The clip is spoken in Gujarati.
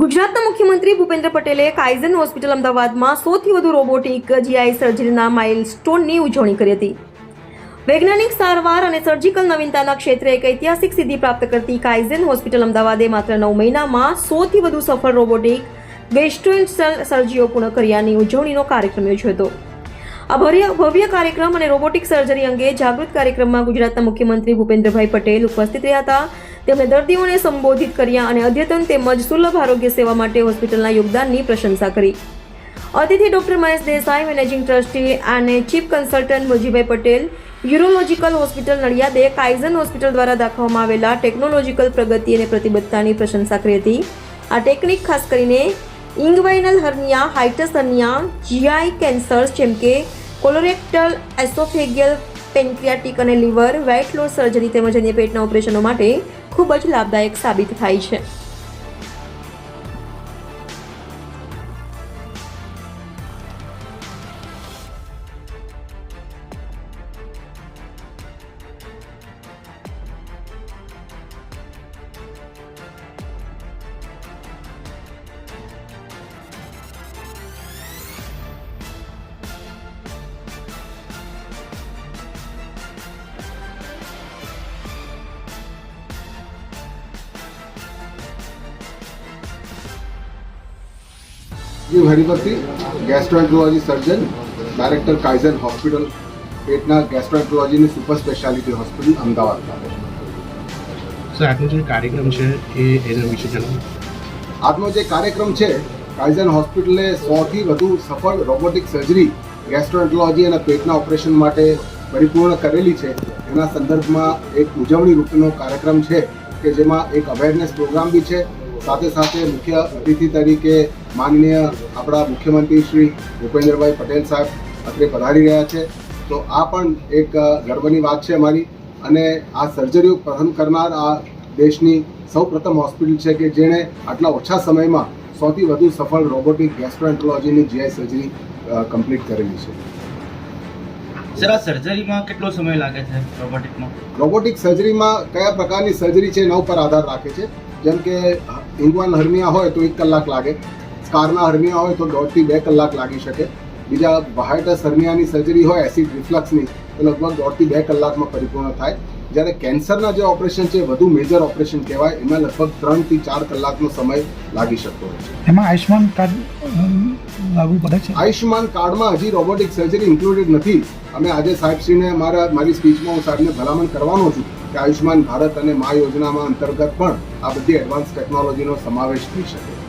ગુજરાતના મુખ્યમંત્રી ભૂપેન્દ્ર પટેલે કાઇઝન હોસ્પિટલ અમદાવાદમાં સૌથી વધુ રોબોટિક જીઆઈ સર્જરીના માઇલસ્ટોનની ઉજવણી કરી હતી. વૈજ્ઞાનિક સારવાર અને સર્જિકલ નવીનતાના ક્ષેત્રે એક ઐતિહાસિક સિદ્ધિ પ્રાપ્ત કરતી કાઇઝન હોસ્પિટલ અમદાવાદે માત્ર નવ મહિનામાં સૌથી વધુ સફળ રોબોટિક ગેસ્ટ્રોઇન્ટલ સર્જીઓ પૂર્ણ કર્યાની ઉજવણીનો કાર્યક્રમ યોજ્યો હતો. આ ભર્ય, ભવ્ય કાર્યક્રમ અને રોબોટિક સર્જરી અંગે જાગૃત કાર્યક્રમમાં ગુજરાતના મુખ્યમંત્રી ભૂપેન્દ્રભાઈ પટેલ ઉપસ્થિત રહ્યા હતા. તેમણે દર્દીઓને સંબોધિત કર્યા અને અદ્યતન તેમજ સુલભ આરોગ્ય સેવા માટે હોસ્પિટલના યોગદાનની પ્રશંસા કરી. અતિથિ doctor Mahesh Desai, managing trustee અને chief consultant Mojibhai Patel, urological hospital નડિયાદે Kaizen hospital દ્વારા દાખવવામાં આવેલા ટેકનોલોજીકલ પ્રગતિ અને પ્રતિબદ્ધતાની પ્રશંસા કરી હતી. આ ટેકનિક ખાસ કરીને inguinal hernia, hiatus hernia, GI cancers જેમ કે કોલોરેક્ટલ એસોફેગિયલ પેન્ક્રિયાટિક અને લીવર, વેટ લોસ સર્જરી તેમજ અન્ય પેટના ઓપરેશનો માટે ખૂબ જ લાભદાયક સાબિત થાય છે. Jeev Haribhakti gastroenterology surgeon director Kaizen hospital પેટના ગેસ્ટ્રોએન્ટ્રોલોજીની super speciality hospital Ahmedabad. Sir આજનો જે કાર્યક્રમ છે એ એના વિશે જણાવો આજનો જે કાર્યક્રમ છે કાઇઝન હોસ્પિટલે સોથી વધુ સફળ રોબોટિક સર્જરી ગેસ્ટ્રોએન્ટ્રોલોજી અને પેટના ઓપરેશન માટે પરિપૂર્ણ કરેલી છે. એના સંદર્ભમાં એક ઉજવણી રૂપનો કાર્યક્રમ છે કે જેમાં એક અવેરનેસ પ્રોગ્રામ બી છે. સાથે સાથે મુખ્ય અતિથિ તરીકે માનનીય આપણા મુખ્યમંત્રી શ્રી ભૂપેન્દ્રભાઈ પટેલ સાહેબ અત્રે પધારી રહ્યા છે. તો આ પણ એક ગર્વની વાત છે અમારી. અને આ સર્જરીઓ પ્રથમ કરનાર આ દેશની સૌપ્રથમ હોસ્પિટલ છે કે જેણે આટલા ઓછા સમયમાં સૌથી વધુ સફળ રોબોટિક ગેસ્ટ્રોએન્ટ્રોલોજીની જીઆઈ સર્જરી કમ્પ્લીટ કરેલી છે. સર આ સર્જરીમાં કેટલો સમય લાગે છે રોબોટિકમાં? રોબોટિક સર્જરીમાં કયા પ્રકારની સર્જરી છે એના ઉપર આધાર રાખે છે. જેમ કે ઇંગવાન હર્નિયા હોય તો એક કલાક લાગે. સ્કારના હર્નિયા હોય તો દોઢથી બે કલાક લાગી શકે. બીજા વાહાઇટસ હર્નિયાની સર્જરી હોય એસિડ રિફ્લક્સની તો લગભગ દોઢથી બે કલાકમાં પરિપૂર્ણ થાય. જ્યારે કેન્સરના જે ઓપરેશન છે વધુ મેજર ઓપરેશન કહેવાય એમાં લગભગ ત્રણથી ચાર કલાકનો સમય લાગી શકતો હોય છે. એમાં આયુષ્માન કાર્ડ લાગુ પડે છે? આયુષ્યમાન કાર્ડમાં હજી રોબોટિક સર્જરી ઇન્ક્લુડેડ નથી. અમે આજે સાહેબશ્રીને મારા મારી સ્પીચમાં હું સાહેબને ભલામણ કરવાનો છું કે આયુષ્યમાન ભારત અને મા યોજનામાં અંતર્ગત પણ આ બધી એડવાન્સ ટેકનોલોજીનો સમાવેશ થઈ શકે.